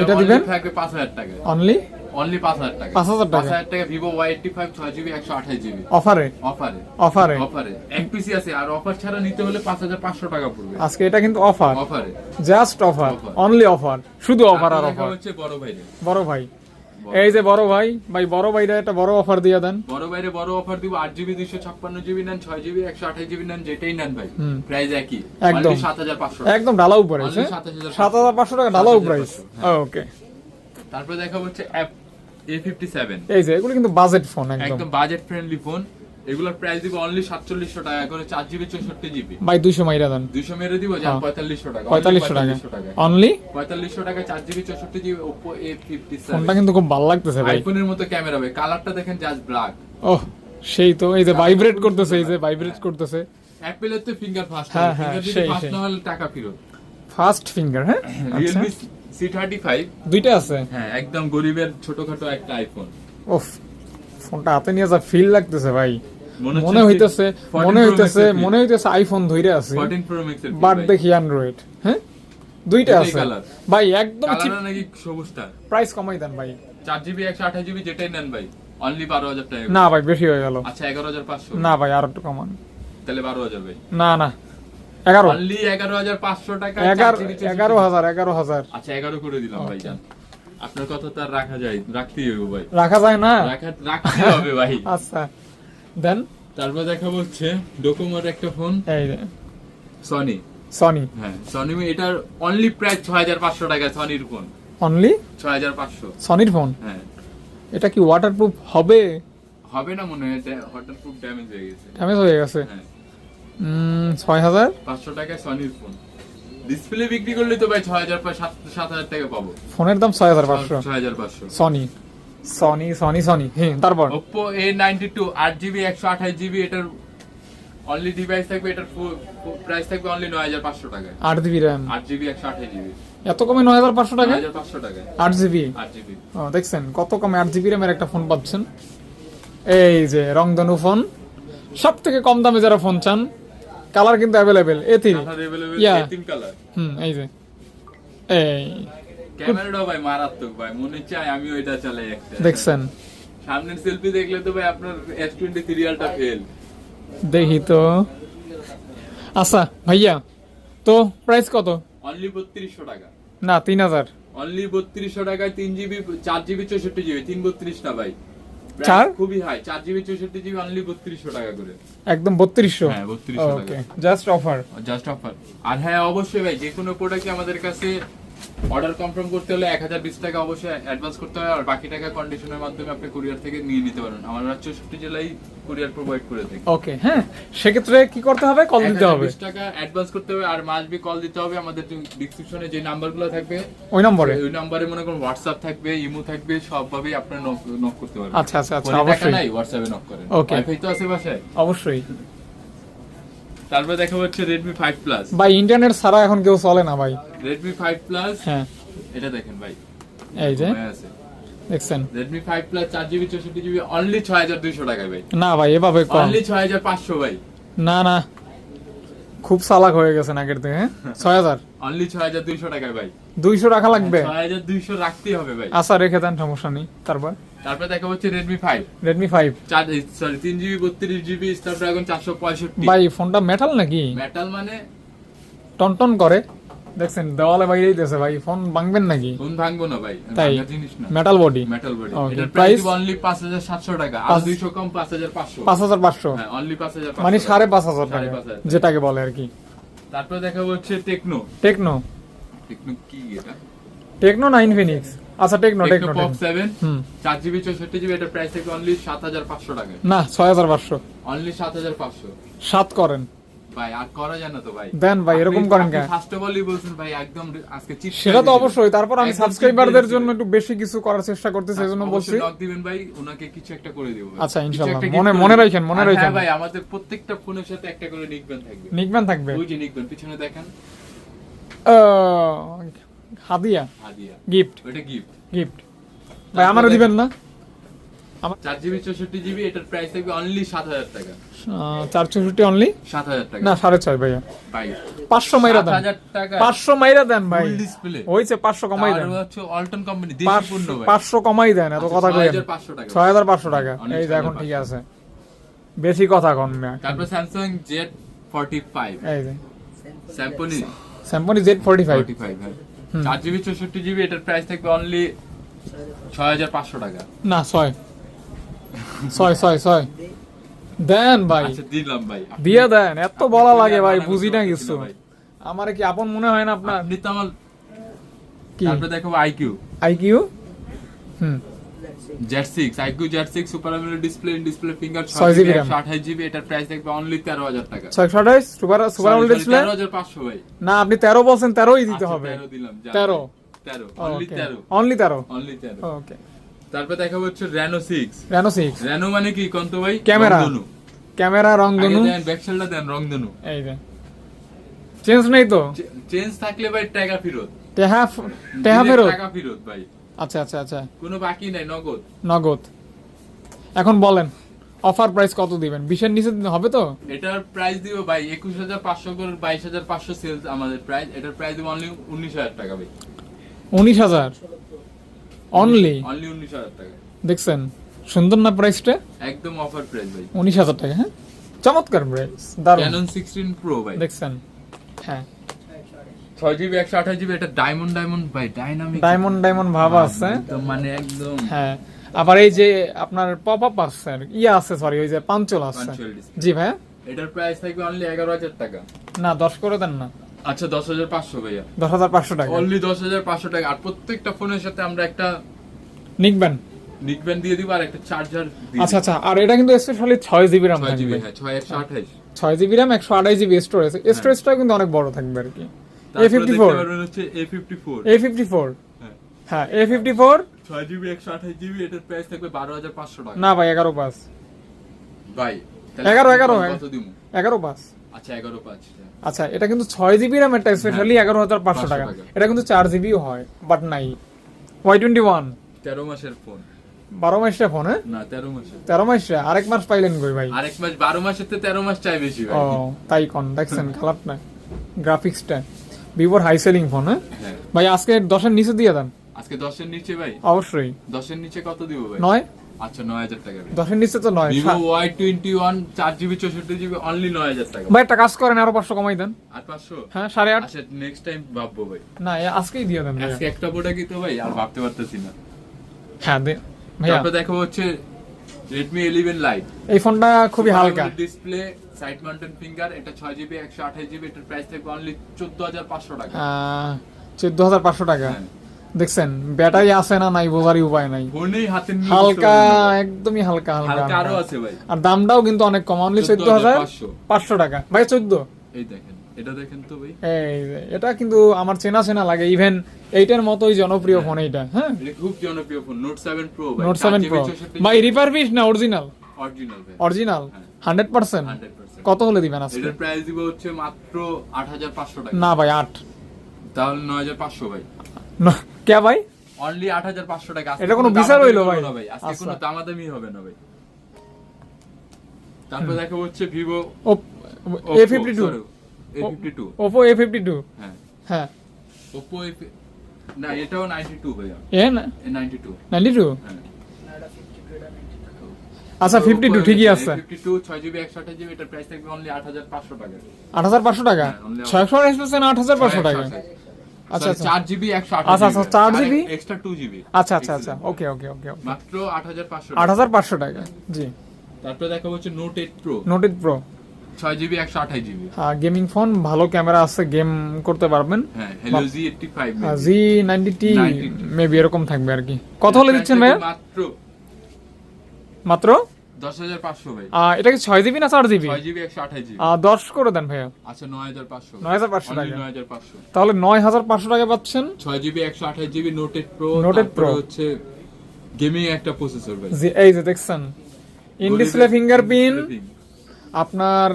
এটা দিবেন?
থাকবে পাঁচ হাজার টাকা।
অনলি
অনলি পাঁচ হাজার টাকা।
5,000 টাকা?
পাঁচ হাজার টাকা ভিভো ওয়াই এইটটি ফাইভ ছয় জিবি একশো আঠাশ জিবি
অফারে
অফারে
অফারে
অফারে এক পিসি আছে আর অফার ছাড়া নিতে হলে পাঁচ হাজার পাঁচশো টাকা পড়বে।
আজকে এটা কিন্তু অফার
অফারে
জাস্ট অফার অনলি অফার শুধু অফার আর অফার
হচ্ছে বড় ভাইরে
বড় ভাই। এই যে বড় ভাই ভাই বড় ভাইরা একটা বড় অফার দিয়ে দেন।
বড় ভাইরে বড় অফার দিব আট জিবি দুইশো ছাপ্পান্ন জিবি নেন ছয় জিবি একশো আঠাশ জিবি নেন যেটাই নেন ভাই। প্রাইস একই।
একদম।
সাত হাজার পাঁচশো
একদম ঢালাও প্রাইস
7,500
সাত হাজার পাঁচশো টাকা। ঢালাও
7,500
প্রাইস। ওকে
তারপরে দেখা হচ্ছে অ্যাপ এ ফিফটি সেভেন
এই যে এগুলো কিন্তু বাজেট ফোন একদম।
একদম বাজেট ফ্রেন্ডলি ফোন এগুলোর প্রাইস দিব অনলি সাতচল্লিশশো টাকা করে চার জিবি চৌষট্টি জিবি
ভাই দুইশো মাইরা দেন।
দুইশো মেরে দিব যান
হ্যাঁ।
পঁয়তাল্লিশশো টাকা।
পঁয়তাল্লিশশো টাকা।
টাকা।
অনলি
পঁয়তাল্লিশশো টাকা চার জিবি চৌষট্টি জিবি ওপো এ ফিফটি
ফোনটা কিন্তু খুব ভালো লাগতেছে ভাই।
আইফোনের মতো ক্যামেরা ভাই। কালারটা দেখেন জাস্ট ব্ল্যাক
ওহ সেই তো এই যে ভাইব্রেট করতেছে এই যে ভাইব্রেট করতেছে।
অ্যাপেলের তো ফিঙ্গার ফাস্ট
হ্যাঁ, হ্যাঁ,
ফিঙ্গার যদি
সেই,
ফাস্ট। না হলে টাকা ফেরত।
ফার্স্ট ফিঙ্গার হ্যাঁ?
রিয়েলমি সি থার্টি ফাইভ
দুইটা আছে?
হ্যাঁ একদম গরিবের ছোটখাটো একটা আইফোন
ওফ ফোনটা হাতে নিয়ে যা ফিল লাগতেছে ভাই।
মনে
হইতেছে মনে হইতেছে মনে হইতেছে আইফোন ধইরে আছে
14 Pro Max এর
বাট দেখি অ্যান্ড্রয়েড হ্যাঁ? দুইটা আছে। ভাই একদম
কালারটা নাকি সবুজটা?
প্রাইস কমাই দেন ভাই।
চার জিবি একশো আঠাশ জিবি যেটাই নেন ভাই। অনলি বারো হাজার টাকা।
না ভাই বেশি হয়ে গেল।
আচ্ছা এগারো হাজার পাঁচশো।
না ভাই আর একটু কমান।
তাহলে বারো হাজার ভাই।
না না এগারো।
অনলি এগারো হাজার পাঁচশো টাকা
এগারো
4 GB 64
এগারো হাজার এগারো হাজার।
আচ্ছা এগারো করে দিলাম ভাই জান আপনার কথা তো আর রাখা যায় রাখতেই হবে ভাই।
রাখা যায় না?
রাখা রাখতে হবে ভাই।
আচ্ছা। দেন
তারপর দেখা হচ্ছে ডোকোমোর একটা ফোন। সনি
সনি
হ্যাঁ সনি এটার অনলি প্রাইস ছয় হাজার পাঁচশো টাকা সনির ফোন
অনলি
ছয় হাজার পাঁচশো।
সনির ফোন
হ্যাঁ।
এটা কি ওয়াটারপ্রুফ হবে?
হবে না মনে হয় খুব ড্যামেজ হয়ে গেছে।
ড্যামেজ হয়ে গেছে?
হ্যাঁ।
ছয় হাজার?
পাঁচশো টাকায় সনির ফোন ডিসপ্লে বিক্রি করলে তো ভাই ছয় হাজার সাত হাজার টাকা পাবো।
ফোনের দাম ছয় হাজার পাঁচশো।
ছয় হাজার পাঁচশো।
সনি সনি সনি সনি হ্যাঁ তারপর?
ওপ্পো এ নাইনটি টু আট জিবি একশো আঠাশ জিবি এটার অনলি ডিভাইস থাকবে এটার প্রাইস থাকবে অনলি নয় হাজার পাঁচশো টাকায়।
আট জিবি র্যাম
আট জিবি একশো আঠাশ জিবি
এত কমে নয় হাজার পাঁচশো টাকা
নয় হাজার পাঁচশো টাকায়।
আট জিবি
আট জিবি
ও দেখছেন কত কমে আট জিবি র্যামের একটা ফোন পাচ্ছেন? এই যে রংধনু ফোন সব থেকে কম দামে যারা ফোন চান কালার কিন্তু অ্যাভেলেবেল এ
তিন কালার
হুম এই যে। এই।
ক্যামেরাটাও ভাই মারাত্মক ভাই মনে চায় আমিও এটা চালাই একটা।
দেখছেন?
সামনের সেলফি দেখলে তো ভাই আপনার ফেল
দেখি তো। আচ্ছা ভাইয়া তো প্রাইস কত?
অনলি বত্রিশশো টাকা।
না তিন হাজার।
অনলি বত্রিশশো টাকায় তিন জিবি চার জিবি চৌষট্টি জিবি তিন বত্রিশ না ভাই। Price
চার?
খুবই হাই চার জিবি চৌষট্টি জিবি অনলি বত্রিশশো টাকা করে।
একদম বত্রিশশো?
হ্যাঁ, 3200 টাকা।
জাস্ট অফার
জাস্ট অফার আর হ্যাঁ অবশ্যই ভাই যে কোনো প্রোডাক্টে আমাদের কাছে অর্ডার কনফার্ম করতে হলে এক হাজার বিশ টাকা অবশ্যই অ্যাডভান্স করতে হয় আর বাকি টাকা কন্ডিশনের মাধ্যমে আপনি কুরিয়ার থেকে নিয়ে নিতে পারেন। আমরা চৌষট্টি জেলায় কুরিয়ার প্রোভাইড করে থাকি।
ওকে হ্যাঁ সেক্ষেত্রে কি করতে হবে? কল দিতে হবে।
1020 টাকা অ্যাডভান্স করতে হবে আর মাস বি কল দিতে হবে। আমাদের ডিসক্রিপশনে যে নাম্বারগুলো থাকবে
ওই নম্বরে?
ওই নাম্বারে মনে করুন হোয়াটসঅ্যাপ থাকবে ইমো থাকবে সবভাবেই আপনার নক করতে পারবেন।
আচ্ছা, আচ্ছা, আচ্ছা, অবশ্যই।
নাই হোয়াটসঅ্যাপে নক করেন।
Okay.
ওয়াইফাই তো আছে বাসায়।
অবশ্যই।
তারপরে দেখা হচ্ছে Redmi 5 Plus
ভাই ইন্টারনেট ছাড়া এখন কেউ চলে না ভাই।
Redmi 5 Plus?
হ্যাঁ।
এটা দেখেন ভাই।
এই যে। দেখছেন?
Redmi 5 Plus 4GB 64GB only 6200 টাকা ভাই।
না ভাই এভাবে কম।
অনলি 6500 ভাই।
না না। খুব সালাক হয়ে গেছে আগের থেকে <laughs> হ্যাঁ? ছয় হাজার।
অনলি 6200 টাকায় ভাই।
দুইশো রাখা লাগবে?
6200 রাখতেই হবে ভাই।
আচ্ছা রেখে দেন সমস্যা নেই। তারপর?
তারপর দেখা হচ্ছে রেডমি ফাইভ
রেডমি ফাইভ
চার সরি তিন জিবি বত্রিশ জিবি স্ন্যাপড্রাগন চারশো পঁয়ষট্টি।
ভাই ফোনটা মেটাল নাকি?
মেটাল মানে?
টনটন করে। দেখছেন দেওয়ালে বাইরেই দিয়েছে ভাই ফোন ভাঙবেন নাকি?
ফোন ভাঙবো না ভাই
তাই?
জিনিস না।
Metal body
metal body
price?
Price only 5700 টাকা আর
পাঁচ-
200 কম 5500
পাঁচ হাজার পাঁচশো?
হ্যাঁ অনলি 5500
মানে সাড়ে পাঁচ হাজার
সাড়ে
টাকা যেটাকে বলে আর কি।
তারপরে দেখা হচ্ছে টেকনো
টেকনো
টেকনো কি এটা?
টেকনো না ইনফিনিক্স আচ্ছা টেকনো
টেকনো পপ 7
হুম।
চার জিবি চৌষট্টি জিবি এটার প্রাইস থেকে অনলি সাত হাজার পাঁচশো টাকা।
না ছয় হাজার পাঁচশো।
অনলি সাত হাজার পাঁচশো।
সাত করেন।
ভাই আর করা যায় না তো ভাই।
দেন ভাই এরকম করেন কেন?
ফার্স্ট অফ অলই বলছেন ভাই একদম আজকে চিপ
সেটা তো অবশ্যই তারপর আমি সাবস্ক্রাইবারদের জন্য একটু বেশি কিছু করার চেষ্টা করতেছি এই বলছি।
নক দিবেন ভাই ওনাকে কিছু একটা করে দেব
আচ্ছা, ইনশাআল্লাহ। মনে- মনে রাখেন, মনে রাখেন।
হ্যাঁ ভাই আমাদের প্রত্যেকটা ফোনের সাথে একটা করে নিকবেন থাকবে।
নিকবেন থাকবে?
ওই যে নিকবেন পিছনে দেখেন।
হাদিয়া।
হাদিয়া।
গিফট
গিফট
গিফট ভাই আমারও দিবেন না?
চার জিবি চৌষট্টি জিবি এটার প্রাইস থাকবে অনলি সাত হাজার টাকা।
চার চৌষট্টি অনলি
সাত হাজার টাকা।
না সাড়ে ছয় ভাইয়া। পাঁচশো মাইরা দেন। পাঁচশো মাইরা দেন ভাই।
Full
হয়েছে পাঁচশো কমাই দেন।
হচ্ছে অল্টন কোম্পানি
পাঁচশো- কমাই দেন এত কথা কই ছয় হাজার পাঁচশো টাকা। এই যে এখন ঠিক আছে। বেশি কথা কন না।
তারপর স্যামসাং জেড ফর্টি ফাইভ
এই যে।
Symphony
Symphony Z forty five
forty five চার জিবি চৌষট্টি জিবি এটার প্রাইস থাকবে অনলি ছয় হাজার পাঁচশো টাকা।
না ছয়। ছয় ছয় ছয় দেন ভাই।
আচ্ছা দিলাম ভাই।
দিয়ে দেন। এত বলা লাগে ভাই বুঝি না কিছু। আমার কি আপন মনে হয় না আপনার?
আপনি তো আমার
কি?
তারপরে দেখো আইকিউ
আইকিউ হুম।
Z six iQOO Z six super AMOLED display display finger
ছয়
ছয় জিবি আঠাশ জিবি এটার প্রাইস থাকবে অনলি তেরো হাজার টাকা।
ছয়শো আঠাইশ সুপার সুপার আমল ডিসপ্লে
তেরো হাজার পাঁচশো ভাই।
না আপনি তেরো বলছেন তেরোই দিতে
আচ্ছা,
হবে।
তেরো দিলাম।
তেরো।
তেরো অনলি তেরো।
অনলি তেরো?
অনলি তেরো।
ওকে
তারপর দেখা হচ্ছে Reno six
Reno six
Reno মানে কি? কন্ত ভাই?
ক্যামেরা। ক্যামেরা রংধনু।
দেন ব্যাকসেলটা দেন রংধনু।
এই যে। চেঞ্জ নেই তো?
চেঞ্জ থাকলে ভাই টাকা ফেরত।
টেহা টেহা ফেরত
টাকা ফেরত? ভাই।
আচ্ছা আচ্ছা আচ্ছা।
কোনো বাকি নাই নগদ।
নগদ। এখন বলেন অফার প্রাইস কত দিবেন? বিশের নিচে হবে তো?
এটার প্রাইস দিব ভাই একুশ হাজার পাঁচশো করে বাইশ হাজার পাঁচশো সেলস আমাদের প্রাইস এটার প্রাইস দিব অনলি উনিশ হাজার টাকা ভাই।
উনিশ হাজার? অনলি
অনলি উনিশ হাজার টাকা।
দেখছেন সুন্দর না প্রাইসটা
একদম অফার প্রাইস ভাই।
উনিশ হাজার টাকা হ্যাঁ? চমৎকার প্রাইস দারুণ।
ক্যানন সিক্সটিন প্রো ভাই।
দেখছেন হ্যাঁ।
জিবি একশো আঠাশ জিবি এটা ডায়মন্ড ডায়মন্ড ভাই ডাইনামিক
ডায়মন্ড ডায়মন্ড ভাব আছে।
মানে একদম।
হ্যাঁ আবার এই যে আপনার পপ আপ আছে ইয়া আছে সরি ওই যে পাঞ্চল আছে। জি ভাইয়া।
এটার প্রাইস থাকবে অনলি এগারো হাজার টাকা।
না দশ করে দেন না।
আচ্ছা দশ হাজার পাঁচশো ভাইয়া।
দশ হাজার পাঁচশো টাকা।
অনলি দশ হাজার পাঁচশো টাকা। আর প্রত্যেকটা ফোনের সাথে আমরা একটা
নিকবেন
নিকব্যান্ড দিয়ে দিব আর একটা চার্জার
আচ্ছা আচ্ছা আর এটা কিন্তু স্পেশালি ছয় জিবি র্যাম
ছয় জিবি হ্যাঁ ছয় একশো আঠাইশ।
ছয় জিবি র্যাম একশো আড়াই জিবি স্টোরেজ স্টোরেজটাও কিন্তু অনেক বড় থাকবে আর কি। A fifty four
A fifty four
A fifty four হ্যাঁ। এ ফিফটি ফোর
ছয় জিবি একশো আঠাশ জিবি এটার প্রাইস থাকবে বারো হাজার পাঁচশো টাকা।
না ভাই এগারো পাঁচ।
ভাই
এগারো, এগারো, এগারো পাঁচ।
আচ্ছা পাঁচ
আচ্ছা এটা কিন্তু ছয় জিবি র্যাম একটা স্পেশালি এগারো হাজার পাঁচশো টাকা। এটা কিন্তু চার জিবিও হয় বাট নাই। ওয়াই টোয়েন্টি ওয়ান
তেরো মাসের ফোন।
বারো মাসটা ফোন হ্যাঁ?
না তেরো মাসের।
তেরো মাসটা আরেক মাস পাইলেন কই ভাই?
আরেক মাস বারো মাসের তো তেরো মাস চাই বেশি
ও তাই কন দেখছেন খারাপটা গ্রাফিক্সটা ভিভোর হাই সেলিং ফোন হ্যাঁ?
হ্যাঁ।
ভাই আজকে দশের নিচে দিয়ে দেন।
আজকে দশের নিচে ভাই?
অবশ্যই।
দশের নিচে কত দিব ভাই?
নয়?
আচ্ছা নয় হাজার টাকা
দশের নিচে তো নয়
চার জিবি চৌষট্টি জিবি অনলি নয় হাজার টাকা।
ভাই একটা কাজ করেন আরও পাঁচশো কমাই দেন।
আর পাঁচশো?
হ্যাঁ সাড়ে আট।
আচ্ছা নেক্সট টাইম ভাববো ভাই।
না আজকেই দিয়ে দেন
আজকে একটা প্রোডাক্টই তো ভাই? আর ভাবতে পারতেছি না।
হ্যাঁ দে
তারপর দেখো হচ্ছে রেডমি ইলেভেন লাইট
এই ফোনটা খুবই হালকা।
ডিসপ্লে সাইড মাউন্টেন ফিঙ্গার এটা ছয় জিবি একশো আঠাশ জিবি এটার প্রাইস থাকবে অনলি চোদ্দ হাজার পাঁচশো টাকা।
চোদ্দ হাজার পাঁচশো টাকা।
হ্যাঁ।
দেখছেন ব্যাটারি আছে না নাই বোঝারই উপায় নাই। হালকা। একদমই হালকা হালকা আরও
আছে ভাই।
আর দামটাও কিন্তু অনেক কম অনলি চোদ্দ হাজার
14,500
পাঁচশো। টাকা। ভাই চোদ্দ?
এই দেখেন এটা দেখেন তো ভাই।
এই এটা কিন্তু আমার চেনা চেনা লাগে ইভেন এইটার মতোই জনপ্রিয় ফোন এইটা হ্যাঁ।
খুব জনপ্রিয় ফোন নোট প্রো ভাই।
নোট প্রো ভাই রিপারবিশ না অরিজিনাল
অরিজিনাল
অরিজিনাল
হ্যাঁ।
হান্ড্রেড পার্সেন্ট
হান্ড্রেড পার্সেন্ট
কত হলে দিবেন আজকে?
এটার প্রাইস দিব হচ্ছে মাত্র আট হাজার পাঁচশো টাকা।
না ভাই আট।
তাহলে নয় হাজার পাঁচশো ভাই।
না, কে ভাই
অনলি আট হাজার পাঁচশো টাকা। আজকে
এটা কোনো বিচার হইল ভাই?
আজকে
আচ্ছা।
কোনো দামাদামি হবে না ভাই। তারপর দেখো হচ্ছে Vivo
A fifty two
A fifty two
Oppo A fifty two
হ্যাঁ।
হ্যাঁ।
ওপো না এটাও নাইনটি টু ভাইয়া।
এ না?
A ninety two
ninety two
হ্যাঁ।
আচ্ছা ফিফটি টু ঠিকই আছে।
ফিফটি টু ছয় জিবি একশো আঠাশ জিবি এটার প্রাইস থাকবে অনলি আট হাজার পাঁচশো টাকা।
আট হাজার পাঁচশো টাকা?
হ্যাঁ, only
ছয়শো আঠাশ পার্সেন্ট আট হাজার পাঁচশো টাকা। আচ্ছা, আচ্ছা।
চার জিবি একশো
আচ্ছা, আচ্ছা, চার GB?
এক্সট্রা টু জিবি
আচ্ছা আচ্ছা আচ্ছা। ওকে ওকে ওকে
মাত্র আট হাজার পাঁচশো
আট হাজার পাঁচশো টাকা জি।
তারপরে দেখা হচ্ছে Note eight Pro
Note eight Pro
ছয় জিবি একশো আঠাশ জিবি
গেমিং ফোন ভালো ক্যামেরা আছে গেম করতে পারবেন।
হ্যাঁ G eighty five
G ninety T
90T
maybe এরকম থাকবে আর কি। কত হলে দিচ্ছেন ভাইয়া?
মাত্র
মাত্র?
পাঁচশো
এটা কি ছয় জিবি না চার জিবি?
ছয় জিবি একশো আঠাশ জিবি।
দশ করে দেন ভাইয়া।
আচ্ছা নয় হাজার পাঁচশো।
9,500 টাকা।
নয় হাজার পাঁচশো।
তাহলে নয় হাজার পাঁচশো টাকা পাচ্ছেন।
ছয় জিবি একশো আঠাশ GB Note eight Pro
Noted Pro।
হচ্ছে গেমিং একটা প্রসেসর ভাই।
এই যে দেখছেন। ইন ডিসপ্লে ফিঙ্গারপ্রিন্ট আপনার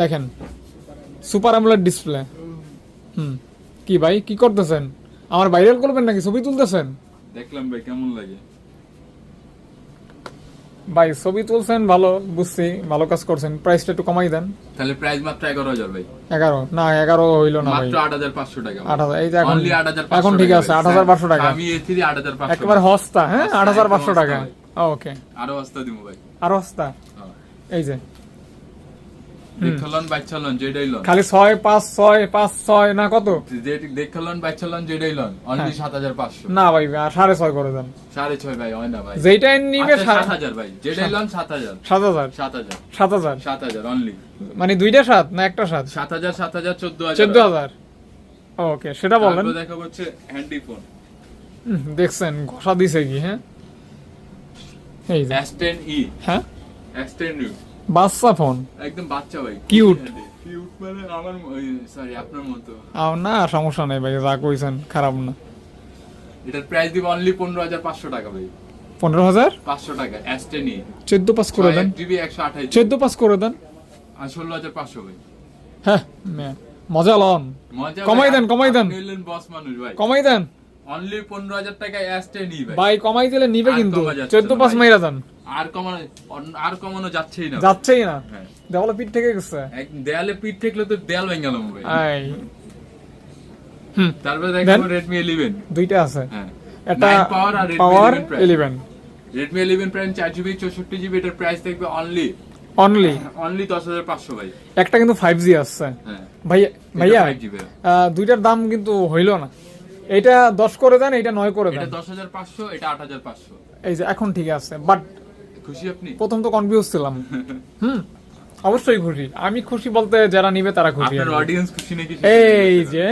দেখেন সুপার ডিসপ্লে হুম কি ভাই কি করতেছেন? আমার ভাইরাল করবেন নাকি? ছবি তুলতেছেন?
দেখলাম ভাই কেমন লাগে?
ভাই ছবি তুলছেন ভালো বুঝছি ভালো কাজ করছেন। প্রাইসটা একটু কমাই দেন।
তাহলে প্রাইস মাত্র এগারো হাজার ভাই।
এগারো? না এগারো হইল না ভাই।
মাত্র আট হাজার পাঁচশো টাকা
আট হাজার এই যে এখন
অনলি 8500
এখন ঠিক আছে আট হাজার পাঁচশো টাকা।
আমি এ থ্রি আট হাজার পাঁচশো
একেবারে হস্তা হ্যাঁ?
হস্তা,
আট হাজার
একদম
পাঁচশো
হস্তা
টাকা ওকে
আরও হস্তা দিমু ভাই।
আরও হস্তা?
হ্যাঁ।
এই যে
দেখলন বাইচালন যেটাই লন
খালি ছয় পাঁচ ছয় পাঁচ ছয় না কত?
দেখলন বাইচালন যেটাই লন অনলি
হ্যাঁ।
সাত হাজার পাঁচশো।
না ভাই আর করে দেন।
হয় না ভাই।
নিবে
আচ্ছা, ভাই যেটাই লন অনলি
মানে দুইটা সাত না একটা সাত?
সাত হাজার সাত হাজার চোদ্দ হাজার।
চোদ্দ হাজার। ওকে সেটা বলেন।
দেখা হচ্ছে হ্যান্ডি ফোন
দেখছেন ঘষা দিছে কি হ্যাঁ? এই
ই
হ্যাঁ?
এস টেন ইউ
বাচ্চা ফোন
একদম বাচ্চা ভাই
Cute.
কিউট মানে আমার সরি আপনার মতো।
আও না সমস্যা নেই ভাই যা কইছেন খারাপ না।
এটার প্রাইস দিব অনলি পনেরো হাজার পাঁচশো টাকা ভাই।
পনেরো হাজার?
পাঁচশো টাকা এস টেন ই
চোদ্দ পাস করে দেন।
জিবি একশো আঠাশ
চোদ্দ পাস করে দেন।
আর ষোলো হাজার পাঁচশো ভাই।
হ্যাঁ মজা লন। কমাই দেন, কমাই দেন।
বস মানুষ ভাই।
কমাই দেন।
অনলি পনেরো হাজার টাকা এস টেন ই ভাই
কমাই দিলে নিবে কিন্তু। পাস মাইরা দেন
আর কমানো আর কমানো যাচ্ছেই না।
যাচ্ছেই না।
হ্যাঁ।
দেওয়ালে পিঠ থেকে গেছে।
দেয়ালে পিঠ ঠেকলে তো দেয়াল ভেঙে গেল
আই
তারপরে দেখাবো
দুইটা আছে।
হ্যাঁ।
একটা
পাওয়ার আর এটার প্রাইস থাকবে অনলি
অনলি
অনলি দশ হাজার পাঁচশো ভাই।
একটা কিন্তু ফাইভ জি আসছে
হ্যাঁ।
ভাইয়া দুইটার দাম কিন্তু হইল না। এইটা দশ করে দেন এটা নয় করে দেন।
এটা 10500 এটা আট হাজার পাঁচশো।
এই যে এখন ঠিক আছে বাট
খুশি আপনি?
প্রথম তো কনফিউজ ছিলাম। <laughs> হুম অবশ্যই খুশি। আমি খুশি বলতে যারা নিবে তারা খুশি
আপনার অডিয়েন্স খুশি নাকি
এই যে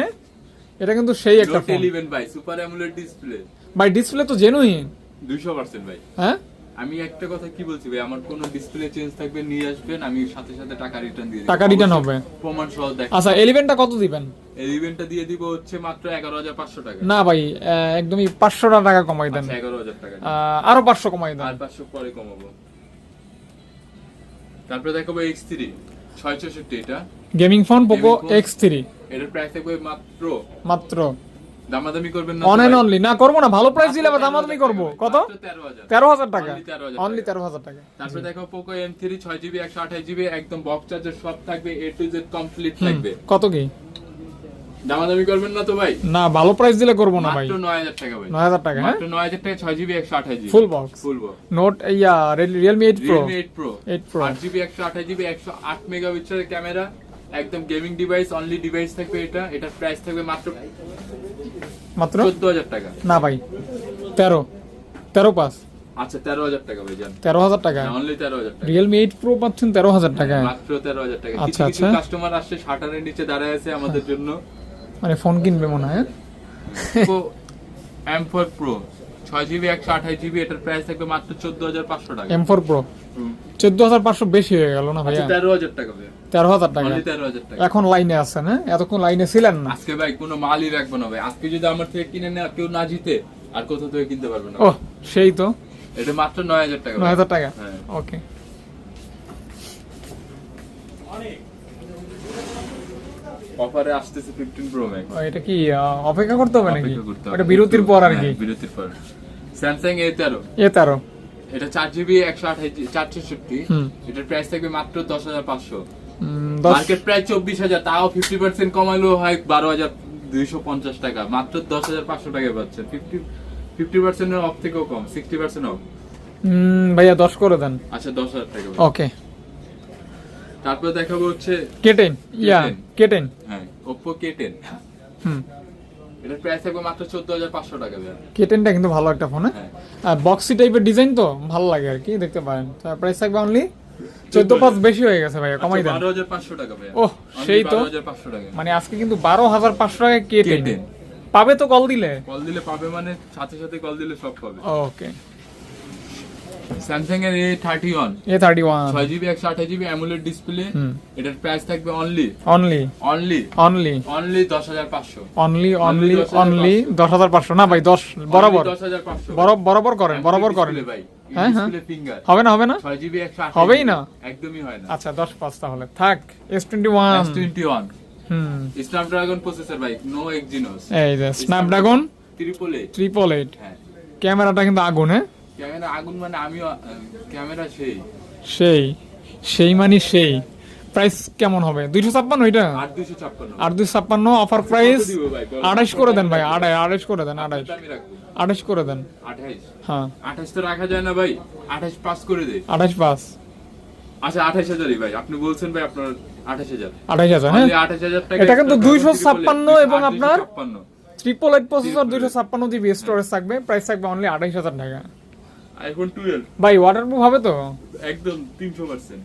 এটা কিন্তু সেই একটা ফোন
ভাই সুপার অ্যামোলেড ডিসপ্লে
ভাই ডিসপ্লে তো জেনুইন
দুইশো পার্সেন্ট ভাই।
হ্যাঁ?
আমি একটা কথা কি বলছি ভাই? আমার কোনো ডিসপ্লে চেঞ্জ থাকবে নিয়ে আসবেন আমি সাথে সাথে টাকা রিটার্ন দিয়ে দিবো।
টাকা
অবশ্যই।
হবে?
প্রমাণ সহ দেখ
আচ্ছা এলিভেনটা কত দিবেন?
এই ইভেন্টটা দিয়ে দিব হচ্ছে মাত্র এগারো হাজার পাঁচশো টাকা।
না ভাই একদমই পাঁচশো টাকা কমাই দেন।
আচ্ছা এগারো হাজার টাকা।
আরও পাঁচশো কমাই দেন।
আর পাঁচশো পরে কমাবো। তারপরে দেখাবো এক্স থ্রি ছয় চৌষট্টি এটা।
Gaming phone Poco
Gaming phone।
X three
এটার প্রাইস থাকবে মাত্র
মাত্র।
দামাদামি করবেন না
অন এন্ড অনলি না করব না ভালো প্রাইস দিলে দামাদামি করব। কত?
13,000
টাকা।
Only 13,000 টাকা।
তেরো হাজার টাকা।
তারপরে দেখো পোকো এম থ্রি ছয় জিবি একশো আঠাশ জিবি একদম বক্স চার্জার সব থাকবে এ টু কমপ্লিট থাকবে।
কত কি?
দামাদামি করবেন না তো ভাই?
না ভালো প্রাইস দিলে করব না ভাই।
মাত্র টাকা ভাই।
টাকা হ্যাঁ?
মাত্র টাকা
full box
full box
Note yeah Realme eight Pro
Realme eight Pro
8 Pro।
আট জিবি একশো আঠাশ জিবি একশো আট মেগাপিক্সেলের ক্যামেরা একদম গেমিং ডিভাইস অনলি ডিভাইস থাকবে এটা। এটার প্রাইস থাকবে মাত্র
মাত্র?
চোদ্দ হাজার টাকা।
না ভাই তেরো। তেরো পাস
আচ্ছা তেরো হাজার টাকা ভাই জান।
তেরো হাজার টাকা?
অনলি তেরো হাজার টাকা।
রিয়েলমি এইট প্রো পাচ্ছেন তেরো হাজার টাকা
মাত্র তেরো হাজার টাকা।
আচ্ছা,
কিছু কিছু
আচ্ছা।
কাস্টমার আসছে শাটারের নিচে দাঁড়ায় আছে আমাদের জন্য।
মানে ফোন কিনবে মনে হয়
ছয় জিবি একশো আঠাশ জিবি এটার প্রাইস থাকবে মাত্র চোদ্দ হাজার পাঁচশো টাকা।
এম ফোর প্রো
হুম।
চোদ্দ হাজার পাঁচশো বেশি হয়ে গেল না
আচ্ছা
ভাইয়া
তেরো হাজার টাকা ভাই
তেরো হাজার টাকা।
তেরো হাজার টাকা।
এখন লাইনে আছেন হ্যাঁ এতক্ষণ লাইনে ছিলেন না?
আজকে ভাই কোনো মালই রাখব না ভাই। আজকে যদি আমার থেকে কিনে নেয় কেউ না জিতে আর কোথাও থেকে কিনতে পারবে না।
ও সেই তো।
এটা মাত্র নয় হাজার টাকা
নয় হাজার টাকা?
হ্যাঁ।
ওকে
অফারে আসতেছে ফিফটিন প্রো ম্যাক্স
এটা কি অপেক্ষা করতে হবে নাকি? ওটা বিরতির পর আর কি।
বিরতির পর। স্যামসাং এ তেরো।
এ তেরো।
এটা চার জিবি একশো আঠাশ চার চৌষট্টি
হুম।
এটার প্রাইস থাকবে মাত্র দশ হাজার পাঁচশো। মার্কেট প্রাইস চব্বিশ হাজার তাও ফিফটি পার্সেন্ট কমালেও হয় বারো হাজার দুইশো পঞ্চাশ টাকা। মাত্র দশ হাজার পাঁচশো টাকায় পাচ্ছেন। ফিফটি ফিফটি পার্সেন্টের অফ থেকেও কম সিক্সটি পার্সেন্ট অফ
ভাইয়া দশ করে দেন।
আচ্ছা দশ হাজার টাকা
ওকে
তারপর দেখাবো হচ্ছে
কেটেন ইয়া
K10
কেটেন
হ্যাঁ ওপ্পো কে টেন
হুম।
এটার প্রাইস থাকবে মাত্র চোদ্দ হাজার পাঁচশো টাকা ভাইয়া।
কেটেনটা কিন্তু ভালো একটা ফোন আর বক্সি টাইপের ডিজাইন তো ভালো লাগে আর কি দেখতে পারেন। প্রাইস থাকবে অনলি চোদ্দ পাঁচ বেশি হয়ে গেছে ভাইয়া কমাই দেন।
বারো হাজার পাঁচশো টাকা ভাইয়া।
ওহ, সেই তো।
বারো হাজার পাঁচশো টাকা।
মানে আজকে কিন্তু বারো হাজার পাঁচশো টাকা কেটেন
K10
পাবে তো কল দিলে?
কল দিলে পাবে মানে সাথে সাথে কল দিলে সব পাবে।
ওকে
স্যামসাং এর A thirty one
A thirty one
ছয় জিবি একশো আঠাশ জিবি অ্যামুলেট ডিসপ্লে এটার প্রাইস থাকবে only
only
only
only
only দশ হাজার পাঁচশো।
অনলি অনলি অনলি দশ হাজার পাঁচশো। না ভাই দশ বরাবর।
দশ হাজার পাঁচশো।
বর- বরাবর করেন বরাবর করেন।
ভাই
হ্যাঁ, হ্যাঁ। হবে না হবে না?
ছয় জিবি একশো
হবেই না।
একদমই হয় না।
আচ্ছা দশ পাঁচ তাহলে। থাক S twenty one
S twenty one
হুম।
স্ন্যাপড্রাগন প্রসেসর ভাই নো এক্সিনোস
এই যে Snapdragon
triple eight
triple eight
হ্যাঁ।
ক্যামেরাটা কিন্তু আগুন। হ্যাঁ
ক্যামেরা আগুন মানে আমিও ক্যামেরা সেই।
সেই সেই মানে সেই। প্রাইস কেমন হবে? দুইশো ছাপ্পান্ন এটা?
ছাপ্পান্ন।
আর দুইশো ছাপ্পান্ন অফার প্রাইস। আড়াইশ করে দেন ভাই আড়াই আড়াইশ করে দেন আড়াইশ।
আমি
আড়াইশ করে দেন।
আঠাইশ।
হ্যাঁ।
আঠাইশ তো রাখা যায় না ভাই আঠাইশ পাস করে দে।
আড়াইশ পাঁচ
আচ্ছা আঠাইশ হাজারই ভাই আপনি বলছেন ভাই আপনার আঠাইশ হাজার।
হ্যাঁ?
আঠাইশ হাজার টাকা
এটা কিন্তু
extra
256 এবং আপনার
256
ট্রিপল এইট প্রসেসর দুইশো ছাপ্পান্ন জিবি স্টোরেজ থাকবে প্রাইস থাকবে অনলি আড়াইশ হাজার টাকা।
আইফোন টুয়েলভ
ভাই ওয়াটারপ্রুফ হবে তো?
একদম তিনশো পার্সেন্ট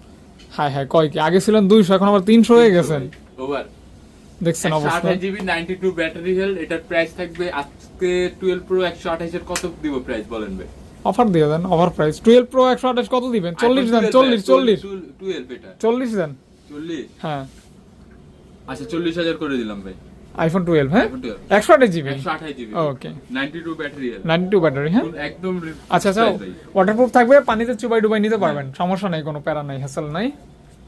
হ্যাঁ হ্যাঁ কয় কি? আগে ছিলেন দুইশো এখন আবার তিনশো হয়ে গেছেন।
ওভার
দেখছেন অবস্থা?
আঠাশ GB ninety two battery health এটার প্রাইস থাকবে আজকে টুয়েলভ প্রো একশো আঠাইশের কত দিব প্রাইস বলেন ভাই?
অফার দিয়ে দেন অফার প্রাইস টুয়েলভ প্রো একশো আঠাশ কত দিবেন? চল্লিশ দেন চল্লিশ চল্লিশ।
টুয়েলভ এটা।
চল্লিশ দেন।
চল্লিশ?
হ্যাঁ।
আচ্ছা চল্লিশ হাজার করে দিলাম ভাই।
আইফোন টুয়েলভ হ্যাঁ?
আইফোন টুয়েলভ
একশো আঠাশ জিবি
একশো আঠাশ GB
okay
ninety two battery health
ninety two battery হ্যাঁ?
একদম
আচ্ছা আচ্ছা। ওয়াটারপ্রুফ থাকবে পানিতে চুবাই ডুবাই নিতে পারবেন সমস্যা নাই কোনো প্যারা নাই হ্যাসেল নাই।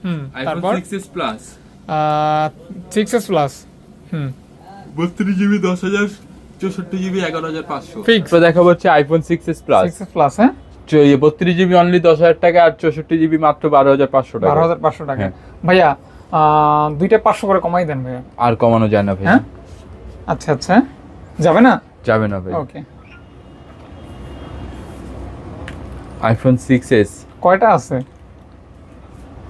হুম
আইফোন
তারপর?
Six S plus
six S plus হুম।
বত্রিশ জিবি দশ হাজার চৌষট্টি জিবি এগারো হাজার পাঁচশো।
Fix.
তো দেখা হচ্ছে iPhone six S plus
six S plus হ্যাঁ?
বত্রিশ জিবি অনলি দশ হাজার টাকা আর চৌষট্টি জিবি মাত্র বারো হাজার পাঁচশো টাকা।
বারো হাজার পাঁচশো টাকা।
হ্যাঁ।
ভাইয়া দুইটা পাঁচশো করে কমাই দেন ভাইয়া।
আর কমানো যায় না ভাই
হ্যাঁ? আচ্ছা আচ্ছা। যাবে না?
যাবে না ভাই
ওকে
আইফোন সিক্স এস
কয়টা আছে?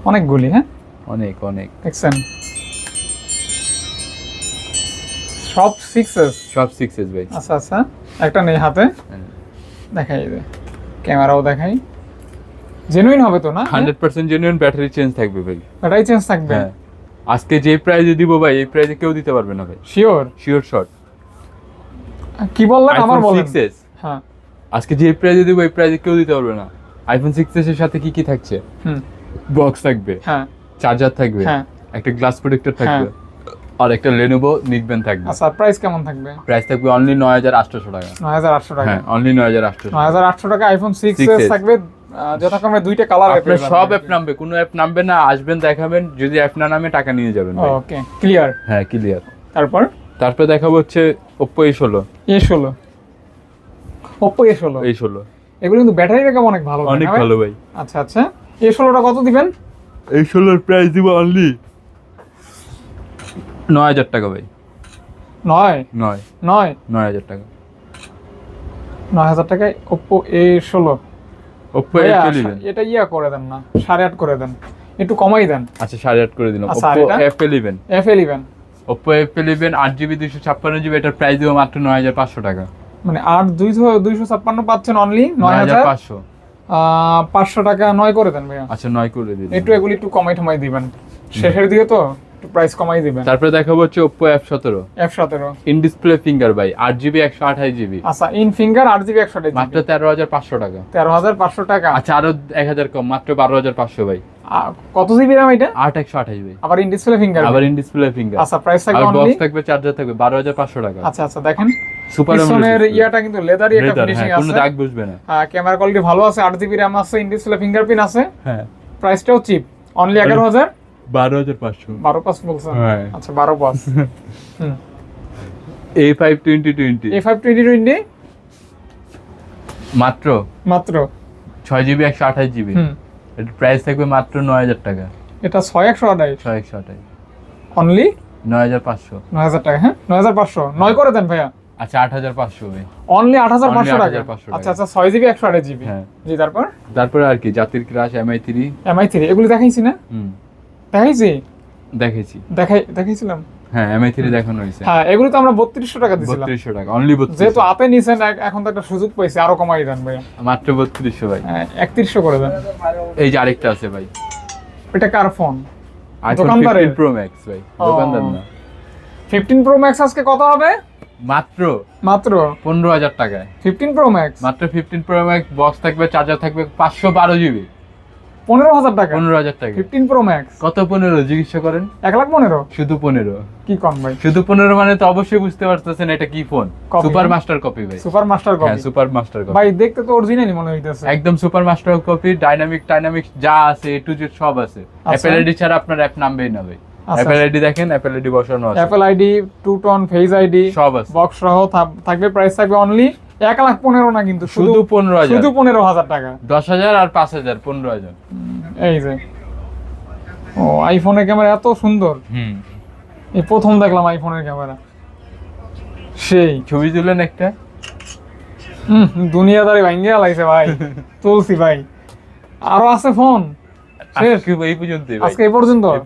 অনেকগুলি হ্যাঁ?
অনেক অনেক।
দেখছেন? সব সিক্স এস
সব সিক্স এস ভাই।
আচ্ছা আচ্ছা। একটা নেই হাতে।
হ্যাঁ।
দেখাই ক্যামেরাও দেখাই। জেনুইন হবে তো না?
Hundred percent genuine battery change থাকবে ভাই।
ব্যাটারি চেঞ্জ থাকবে?
হ্যাঁ। আজকে যে প্রাইজে দিব ভাই এই প্রাইজে কেউ দিতে পারবে না ভাই।
শিওর
শিওর শট
কি বললেন? আমার বলেন।
সিক্স
হ্যাঁ।
আজকে যে প্রাইজে দিব এই প্রাইজে কেউ দিতে পারবে না। আইফোন সিক্স এস এর সাথে কি কি থাকছে?
হুম।
বক্স থাকবে।
হ্যাঁ।
চার্জার থাকবে।
হ্যাঁ।
একটা গ্লাস প্রোটেক্টর থাকবে। আর একটা লেনোভো নিকবেন থাকবে।
আচ্ছা প্রাইস কেমন থাকবে?
প্রাইস থাকবে অনলি নয় হাজার আটশোশো টাকা।
নয় হাজার আটশো টাকা।
হ্যাঁ অনলি নয় হাজার আটশোশো
নয় হাজার আটশো টাকা আইফোন সিক্স
6s
থাকবে। যথাক্রমে দুইটা কালার
আপনার সব অ্যাপ নামবে কোনো অ্যাপ নামবে না আসবেন দেখাবেন যদি অ্যাপ না নামে টাকা নিয়ে যাবেন।
ওকে ক্লিয়ার
হ্যাঁ ক্লিয়ার
তারপর?
তারপরে দেখাবো হচ্ছে ওপ্পো এই ষোলো।
এ ষোলো। ওপো এ ষোলো।
এই ষোলো।
এগুলো কিন্তু ব্যাটারি ব্যাকআপ অনেক ভালো
অনেক? ভালো ভাই।
আচ্ছা আচ্ছা। এ ষোলোটা কত দিবেন?
এই ষোলোর প্রাইস দিব অনলি নয় হাজার টাকা ভাই।
নয়?
নয়।
নয়?
নয় হাজার টাকা।
নয় হাজার টাকায় ওপো এ ষোলো।
ইলেভেন
এটা ইয়া করে দেন না সাড়ে আট করে দেন। একটু কমাই দেন।
আচ্ছা সাড়ে আট করে দিলাম।
এটা?
F eleven
F eleven
Oppo F eleven আট জিবি দুশো ছাপ্পান্ন জিবি এটার প্রাইস দিব মাত্র নয় হাজার পাঁচশো টাকা।
মানে আট দুইশো দুইশো ছাপ্পান্ন পাচ্ছেন অনলি নয়
হাজার? পাঁচশো।
পাঁচশো টাকা নয় করে দেন ভাইয়া।
আচ্ছা নয় করে দিলাম।
একটু এগুলি একটু কমাই টমাই দিবেন শেষের দিকে তো একটু প্রাইস কমাই দিবেন।
তারপরে দেখাবো হচ্ছে সতেরো।
এফ সতেরো।
ইন ডিসপ্লে ফিঙ্গার ভাই আট জিবি একশো আঠাশ জিবি
আচ্ছা ইন ফিঙ্গার আট জিবি একশো
মাত্র তেরো হাজার পাঁচশো টাকা।
তেরো হাজার পাঁচশো টাকা।
আচ্ছা আরও এক হাজার কম মাত্র বারো হাজার পাঁচশো ভাই।
কত জিবি র্যাম এটা?
আট একশো আঠাশ ভাই।
আবার ইন ডিসপ্লে ফিঙ্গার
আবার ইন ডিসপ্লে ফিঙ্গার
আচ্ছা প্রাইস থাকবে
আর বক্স থাকবে চার্জার থাকবে বারো হাজার পাঁচশো টাকা।
আচ্ছা আচ্ছা দেখেন।
সুপার
পিছনের ইয়াটা কিন্তু লেদারই একটা
লেদার
ফিনিশিং
হ্যাঁ কোনো
আছে।
দাগ বসবে না।
ক্যামেরা কোয়ালিটি ভালো আছে আট জিবি র্যাম আছে ইন ডিসপ্লে ফিঙ্গারপ্রিন্ট আছে।
হ্যাঁ।
প্রাইসটাও চিপ অনলি এগারো হাজার।
বারো হাজার পাঁচশো।
বারো পাঁচ বলছেন
হ্যাঁ।
আচ্ছা বারো পাঁচ।
A five twenty twenty.
A five twenty twenty?
মাত্র?
মাত্র।
ছয় জিবি একশো আঠাশ জিবি। এটার প্রাইস থাকবে মাত্র নয় হাজার টাকা।
এটা ছয় একশো আঠাইশ
ছয় একশো আঠাশ।
অনলি
নয় হাজার পাঁচশো।
নয় হাজার টাকা হ্যাঁ? নয় হাজার পাঁচশো। নয় করে দেন ভাইয়া।
আচ্ছা আট হাজার পাঁচশো
অনলি আট হাজার পাঁচশো টাকা?
8,500
আচ্ছা আচ্ছা ছয় জিবি একশো আঠাশ জিবি।
হ্যাঁ।
জি তারপর?
তারপরে আর কি জাতির crush Mi three
Mi three এগুলো দেখাইছি না?
হুম।
দেখাইছি?
দেখেছি
দেখাই দেখাইছিলাম?
হ্যাঁ এমআই থ্রি দেখানো হয়েছে।
হ্যাঁ এগুলি তো আমরা বত্রিশশো টাকা দিছিলাম।
বত্রিশশো টাকা অনলি
যেহেতু আপে নিছেন এখন তো একটা সুযোগ পাইছি আরও কমাই দেন
মাত্র বত্রিশশো ভাই।
একত্রিশশো করে দেন।
এই যে আরেকটা আছে ভাই।
এটা কার ফোন দোকানদারের?
প্রো ম্যাক্স ভাই দোকানদার না।
ফিফটিন প্রো ম্যাক্স আজকে কত হবে?
মাত্র।
মাত্র?
পনেরো হাজার টাকায়।
ফিফটিন প্রো ম্যাক্স
মাত্র ফিফটিন প্রো ম্যাক্স বক্স থাকবে চার্জার থাকবে পাঁচশো বারো জিবি
পনেরো হাজার টাকা।
পনেরো হাজার টাকা।
ফিফটিন প্রো ম্যাক্স
কত পনেরো? জিজ্ঞাসা করেন।
এক লাখ পনেরো।
শুধু পনেরো।
কি কম ভাই?
শুধু পনেরো মানে তো অবশ্যই বুঝতে পারতেছেন এটা কি ফোন সুপার? মাস্টার কপি ভাই।
সুপার মাস্টার
হ্যাঁ সুপার মাস্টার কপি
ভাই দেখতে তো অরিজিনালি মনে হইতেছে।
একদম super master copy dynamic dynamic যা আছে এ টু জেড সব আছে। অ্যাপেল আইডি ছাড়া আপনার অ্যাপ নামবেই না ভাই।
আচ্ছা।
আইডি দেখেন অ্যাপেল আইডি বসানো আছে।
অ্যাপেল আইডি টু টন ফেজ আইডি
সব আছে।
বক্স সহ থাকবে প্রাইস থাকবে অনলি এক লাখ পনেরো না কিন্তু
শুধু পনেরো হাজার।
শুধু পনেরো হাজার টাকা।
দশ হাজার আর পাঁচ হাজার পনেরো হাজার।
এই যে। ও আইফোনের ক্যামেরা এত সুন্দর।
হুম।
এই প্রথম দেখলাম আইফোনের ক্যামেরা সেই।
ছবি তুলেন একটা।
হুম দুনিয়াদারি ভাঙ্গে লাইছে ভাই। <laughs> তুলছি ভাই। আরও আছে ফোন শেষ?
এই পর্যন্তই ভাই।
আজকে এই পর্যন্ত?